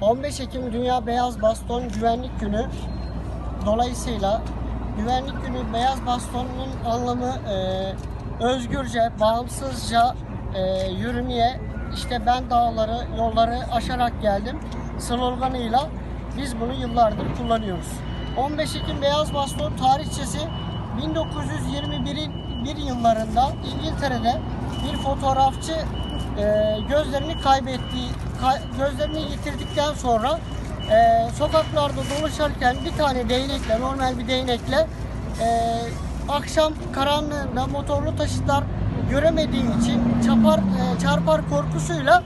15 Ekim Dünya Beyaz Baston Güvenlik Günü. Dolayısıyla Güvenlik Günü Beyaz Baston'un anlamı e, özgürce, bağımsızca e, yürümeye işte ben dağları, yolları aşarak geldim sloganıyla biz bunu yıllardır kullanıyoruz. 15 Ekim Beyaz Baston tarihçesi 1921'in bir yıllarında İngiltere'de bir fotoğrafçı e, gözlerini kaybettiği, kay- gözlerini yitirdikten sonra e, sokaklarda dolaşırken bir tane değnekle, normal bir değnekle e, akşam karanlığında motorlu taşıtlar göremediği için çapar, e, çarpar korkusuyla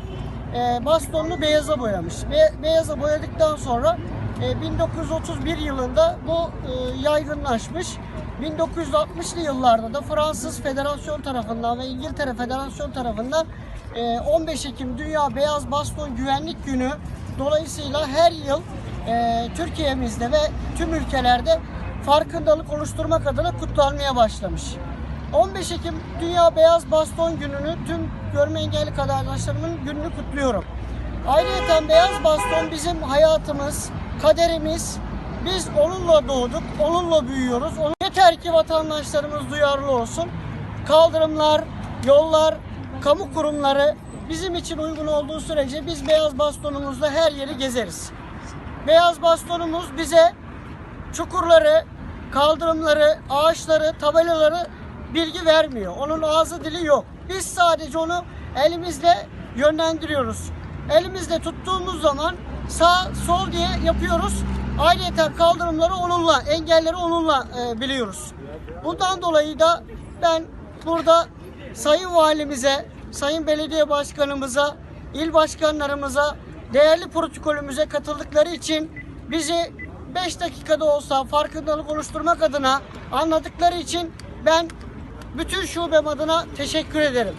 e, bastonunu beyaza boyamış. Be- beyaza boyadıktan sonra 1931 yılında bu e, yaygınlaşmış. 1960'lı yıllarda da Fransız Federasyon tarafından ve İngiltere Federasyon tarafından e, 15 Ekim Dünya Beyaz Baston Güvenlik Günü dolayısıyla her yıl e, Türkiye'mizde ve tüm ülkelerde farkındalık oluşturmak adına kutlanmaya başlamış. 15 Ekim Dünya Beyaz Baston Günü'nü tüm görme engelli arkadaşlarımın gününü kutluyorum. Ayrıca beyaz baston bizim hayatımız, kaderimiz. Biz onunla doğduk, onunla büyüyoruz. Yeter ki vatandaşlarımız duyarlı olsun. Kaldırımlar, yollar, kamu kurumları bizim için uygun olduğu sürece biz beyaz bastonumuzla her yeri gezeriz. Beyaz bastonumuz bize çukurları, kaldırımları, ağaçları, tabelaları bilgi vermiyor. Onun ağzı dili yok. Biz sadece onu elimizle yönlendiriyoruz. Elimizle tuttuğumuz zaman sağ sol diye yapıyoruz. Ayrıca kaldırımları onunla, engelleri onunla e, biliyoruz. Bundan dolayı da ben burada Sayın Valimize, Sayın Belediye Başkanımıza, il başkanlarımıza, değerli protokolümüze katıldıkları için bizi 5 dakikada olsa farkındalık oluşturmak adına anladıkları için ben bütün şubem adına teşekkür ederim.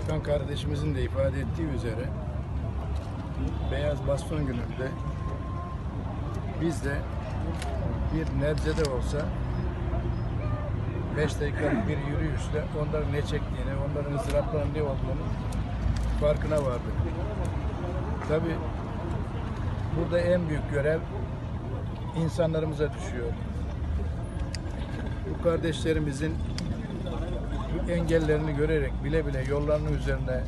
Hakan kardeşimizin de ifade ettiği üzere Beyaz Baston gününde biz de bir nebze de olsa 5 dakikalık bir yürüyüşle onların ne çektiğini, onların ızdıraplarının ne olduğunu farkına vardık. Tabi burada en büyük görev insanlarımıza düşüyor. Bu kardeşlerimizin engellerini görerek bile bile yollarının üzerine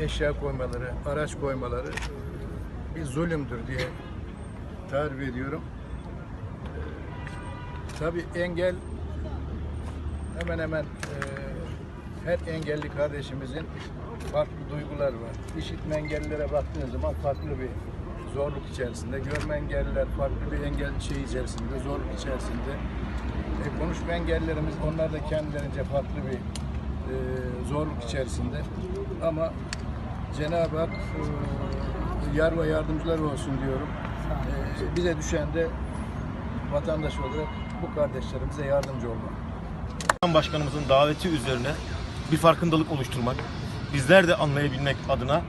eşya koymaları, araç koymaları e, bir zulümdür diye tarif ediyorum. Tabi engel hemen hemen e, her engelli kardeşimizin farklı duygular var. İşitme engellilere baktığınız zaman farklı bir zorluk içerisinde, görme engelliler farklı bir engel şey içerisinde, zorluk içerisinde. E, konuşma engellilerimiz onlar da kendilerince farklı bir e, zorluk içerisinde. Ama Cenab-ı Hak e, yar ve yardımcılar olsun diyorum. E, bize düşen de vatandaş olarak bu kardeşlerimize yardımcı olmak. Başkan Başkanımızın daveti üzerine bir farkındalık oluşturmak, bizler de anlayabilmek adına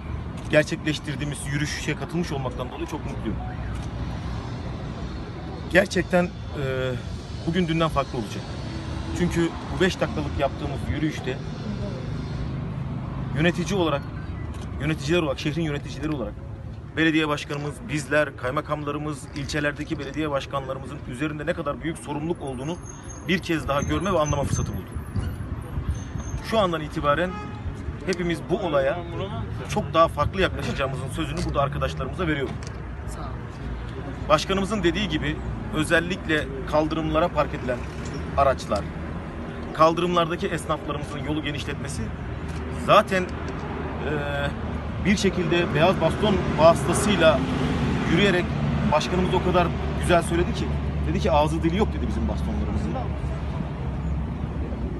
gerçekleştirdiğimiz yürüyüşe katılmış olmaktan dolayı çok mutluyum. Gerçekten e, bugün dünden farklı olacak. Çünkü bu 5 dakikalık yaptığımız yürüyüşte yönetici olarak, yöneticiler olarak, şehrin yöneticileri olarak belediye başkanımız, bizler, kaymakamlarımız, ilçelerdeki belediye başkanlarımızın üzerinde ne kadar büyük sorumluluk olduğunu bir kez daha görme ve anlama fırsatı bulduk. Şu andan itibaren hepimiz bu olaya çok daha farklı yaklaşacağımızın sözünü burada arkadaşlarımıza veriyorum. Başkanımızın dediği gibi özellikle kaldırımlara park edilen araçlar, kaldırımlardaki esnaflarımızın yolu genişletmesi zaten bir şekilde beyaz baston vasıtasıyla yürüyerek başkanımız o kadar güzel söyledi ki dedi ki ağzı dili yok dedi bizim bastonlarımızın.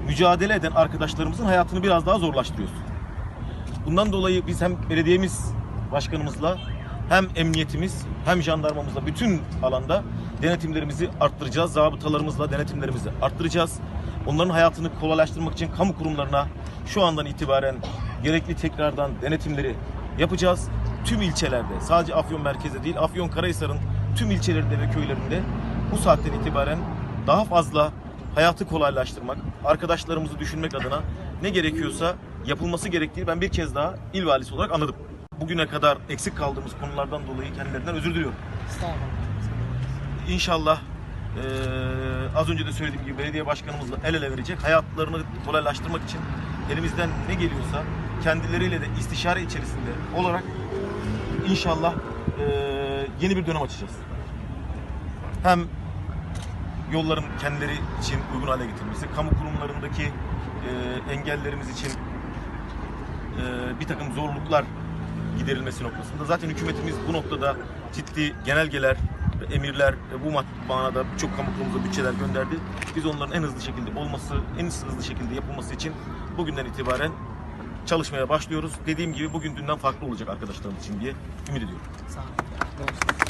Mücadele eden arkadaşlarımızın hayatını biraz daha zorlaştırıyoruz. Bundan dolayı biz hem belediyemiz başkanımızla hem emniyetimiz hem jandarmamızla bütün alanda denetimlerimizi arttıracağız. Zabıtalarımızla denetimlerimizi arttıracağız. Onların hayatını kolaylaştırmak için kamu kurumlarına şu andan itibaren gerekli tekrardan denetimleri yapacağız. Tüm ilçelerde sadece Afyon merkezde değil Afyon Karahisar'ın tüm ilçelerinde ve köylerinde bu saatten itibaren daha fazla hayatı kolaylaştırmak, arkadaşlarımızı düşünmek adına ne gerekiyorsa yapılması gerektiğini ben bir kez daha il valisi olarak anladım. bugüne kadar eksik kaldığımız konulardan dolayı kendilerinden özür diliyorum. İnşallah eee, az önce de söylediğim gibi belediye başkanımızla el ele verecek. Hayatlarını kolaylaştırmak için elimizden ne geliyorsa kendileriyle de istişare içerisinde olarak inşallah eee, yeni bir dönem açacağız. Hem yolların kendileri için uygun hale getirilmesi, kamu kurumlarındaki eee, engellerimiz için eee, bir takım zorluklar giderilmesi noktasında. Zaten hükümetimiz bu noktada ciddi genelgeler, emirler bu manada birçok kamu kurumumuza bütçeler gönderdi. Biz onların en hızlı şekilde olması, en hızlı şekilde yapılması için bugünden itibaren çalışmaya başlıyoruz. Dediğim gibi bugün dünden farklı olacak arkadaşlarım için diye ümit ediyorum. Sağ olun.